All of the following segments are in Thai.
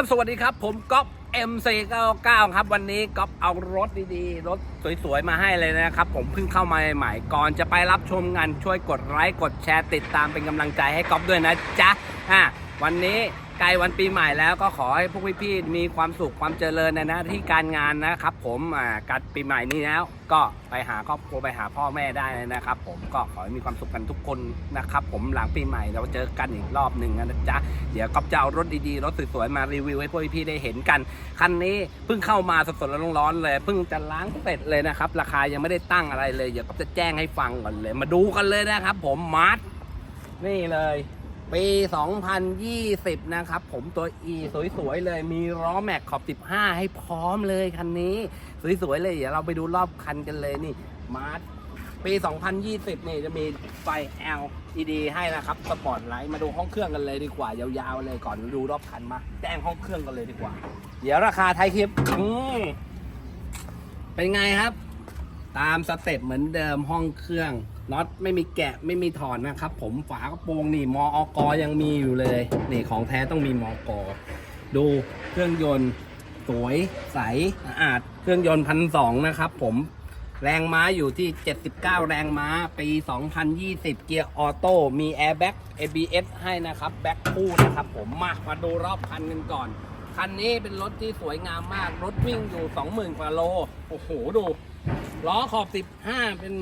บสวัสดีครับ ผมก๊อฟ MC99 ครับ วันนี้ก๊อฟเอารถดีๆ รถสวยๆ มาให้เลยนะครับ ผมเพิ่งเข้ามาใหม่ๆก่อนจะไปรับชมงานช่วยกดไลค์กดแชร์ติดตามเป็นกำลังใจให้ก๊อฟด้วยนะจ๊ะอะ วันนี้ใกล้วันปีใหม่แล้วก็ขอให้พวกพี่ๆมีความสุขความเจริญในหน้าที่การงานนะครับ ผมอ่ากัดปีใหม่นี้แล้ว ก็ไปหาครอบครัวไปหาพ่อแม่ได้เลยนะครับ ผมก็ขอให้มีความสุขกันทุกคนนะครับ ผมหลังปีใหม่เราเจอกันอีกรอบหนึ่งนะจ๊ะเดี๋ยวก๊อฟจะเอารถดีๆรถสวยๆมารีวิวให้พวกพี่ๆได้เห็นกันคันนี้เพิ่งเข้ามาสดๆร้อนๆเลยเพิ่งจะล้างเสร็จเลยนะครับ ราคายังไม่ได้ตั้งอะไรเลยเดี๋ยวก๊อฟจะแจ้งให้ฟังก่อนเลย มาดูกันเลยนะครับ ผมมาร์ทนี่เลย ปี 2020 นะครับ ผมตัว E สวยๆ เลยมีล้อแม็กขอบ 15 ให้พร้อมเลยคันนี้ สวยๆ เลย เดี๋ยวเราไปดูรอบคันกันเลยนี่มาร์ปี 2020 นี่จะมีไฟ LED ให้นะครับสปอร์ตไลท์มาดูห้องเครื่องกันเลยดีกว่า ยาวๆ เลยก่อนดูรอบคันมาแจ้งห้องเครื่องกันเลยดีกว่า เดี๋ยวราคาไทยคลิปอืมเป็นไงครับ ตามสเต็ปเหมือนเดิมห้องเครื่อง น็อตไม่มีแกะไม่มีถอนนะครับ ผมฝากระโปรงนี่มออกยังมีอยู่เลย นี่ของแท้ต้องมีมอกดูเครื่องยนต์สวยใสสะอาดเครื่องยนต์พันสองนะครับ ผมแรงม้าอยู่ที่ 79 แรงม้า ปี 2020 เกียร์ออโต้ มีแอร์แบ็ก ABS ให้นะครับ แบ็คคู่นะครับผม มา มาดูรอบคันกันก่อน คันนี้เป็นรถที่สวยงามมาก รถวิ่งอยู่ 20,000 กว่าโล โอ้โห ดู ล้อขอบ 15 เป็น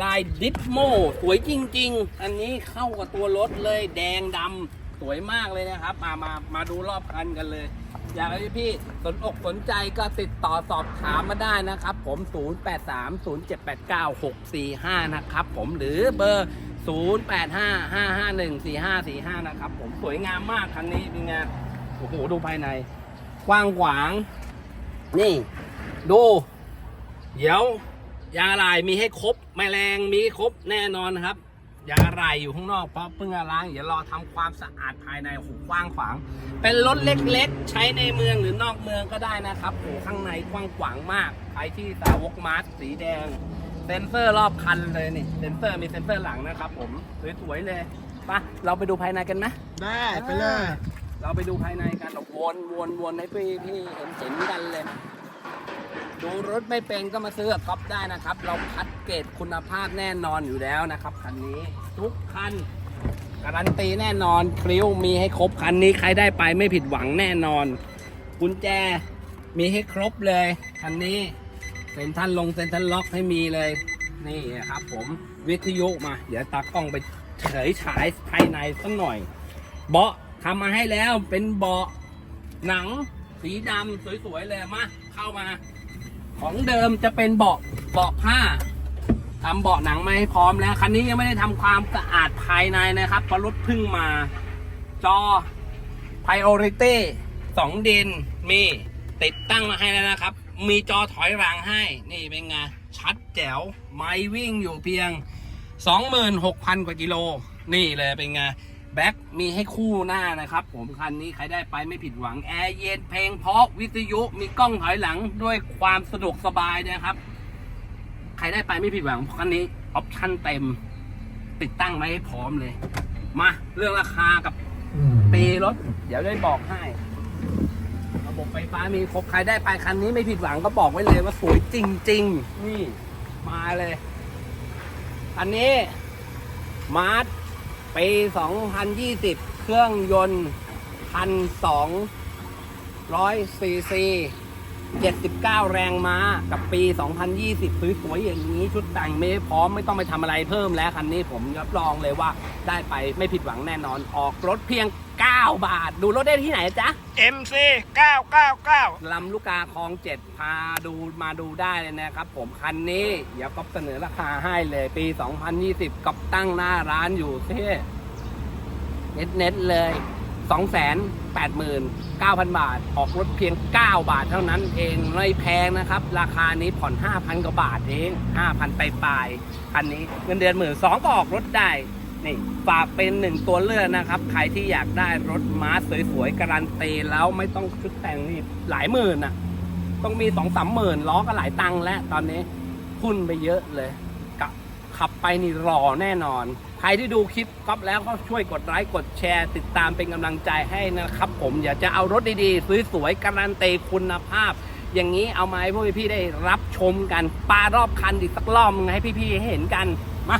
ลายดิสโมสวยจริง ๆ อันนี้เข้ากับตัวรถเลยแดงดำสวยมากเลยนะครับ มามามาดูรอบคันกันเลย อยากให้พี่สนอกสนใจก็ติดต่อสอบถามมาได้นะครับ ผม 0830789645 นะครับ ผมหรือเบอร์ 0855514545 นะครับ ผมสวยงามมากคันนี้เป็นไงโอ้โหดูภายในกว้างขวาง นี่ ดู เดี๋ยว ยางอะไหล่มีให้ครบแมลงมีให้ครบแน่นอนครับยางอะไหล่อยู่ข้างนอกเพราะเพิ่งล้างเดี๋ยวรอทำความสะอาดภายในโอ้โหกว้างขวาง เป็นรถเล็กๆ ใช้ในเมืองหรือนอกเมืองก็ได้นะครับโอ้โหข้างในกว้างขวางมากใครที่สาวกมาร์สีแดง เซ็นเซอร์รอบคันเลยนี่เซ็นเซอร์มีเซ็นเซอร์หลังนะครับ ผมสวยๆเลยไปะเราไปดูภายในกันไหมได้ไปเลย เราไปดูภายในกันเราวนวนวนให้พี่พี่เห็นเห็นกันเลย ดูรถไม่เป็นก็มาซื้อกับก๊อฟได้นะครับ เราคัดเกรดคุณภาพแน่นอนอยู่แล้วนะครับคันนี้ทุกคันการันตีแน่นอนคริ้วมีให้ครบคันนี้ใครได้ไปไม่ผิดหวังแน่นอนกุญแจมีให้ครบเลยคันนี้เซ็นทันลงเซ็นทันล็อกให้มีเลยนี่ครับผมวิทยุมา เดี๋ยวตากล้องไปเฉยฉายภายในสักหน่อย เบาะทำมาให้แล้วเป็นเบาะหนังสีดำสวยๆเลยมาเข้ามา ของเดิมจะเป็นเบาะเบาะผ้าทำเบาะหนังมาให้พร้อมแล้วคันนี้ยังไม่ได้ทำความสะอาดภายในนะครับเพราะรถพิ่งมา จอ Priority สองดินมีติดตั้งมาให้แล้วนะครับ มีจอถอยหลังให้ นี่เป็นไง ชัดแจ๋ว ไม่วิ่งอยู่เพียง 26,000 กว่ากิโล นี่เลยเป็นไง แบ็คมีให้คู่หน้านะครับ ผมคันนี้ใครได้ไปไม่ผิดหวังแอร์เย็นเพลงเพราะวิทยุมีกล้องถอยหลังด้วยความสะดวกสบายนะครับ ใครได้ไปไม่ผิดหวังเพราะคันนี้ออปชั่นเต็ม ติดตั้งไว้ให้พร้อมเลย มา เรื่องราคากับปีรถ เดี๋ยวได้บอกให้ ระบบไฟฟ้ามีครบใครได้ไปคันนี้ไม่ผิดหวังก็บอกไว้เลยว่าสวยจริง ๆ นี่ มาเลย อันนี้มาร์ท ปี 2020 เครื่องยนต์ 1,200ซีซี 79 แรงม้ากับปี 2020สวยๆอย่างนี้ชุดแต่งไม่พร้อมไม่ต้องไปทำอะไรเพิ่มแล้วคันนี้ผมรับรองเลยว่าได้ไปไม่ผิดหวังแน่นอนออกรถเพียง 9 บาท ดูรถได้ที่ไหนจ๊ะ MC 999ลำลูกกาคลองเจ็ดพาดูมาดูได้เลยนะครับผมคันนี้เดี๋ยวก็เสนอราคาให้เลยปี 2020ก็ตั้งหน้าร้านอยู่ที่เน็ตเน็ตๆเลย 289,000 บาท ออกรถเพียง 9 บาทเท่านั้นเองไม่แพงนะครับ ราคานี้ผ่อน 5,000 กว่าบาทเอง 5,000 ไปปลายๆอันนี้เงินเดือนหมื่นสองก็ออกรถได้ นี่ฝากเป็นหนึ่งตัวเลือกนะครับ ใครที่อยากได้รถม้าสวยๆ การันตีแล้วไม่ต้องชุดแต่งนี่หลายหมื่นอะต้องมีสองสามหมื่นล้อก็หลายตังค์แล้วตอนนี้พุ่นไปเยอะเลยกะขับไปนี่รอแน่นอน ใครที่ดูคลิปก๊อฟแล้วก็ช่วยกดไลค์กดแชร์ ติดตามเป็นกำลังใจให้นะครับ ผมอยากจะเอารถดีๆสวยๆการันตีคุณภาพ อย่างนี้เอามาให้พวกพี่ๆได้รับชมกันปารอบคันอีกสักรอบนึงให้พี่ๆเห็นกันมา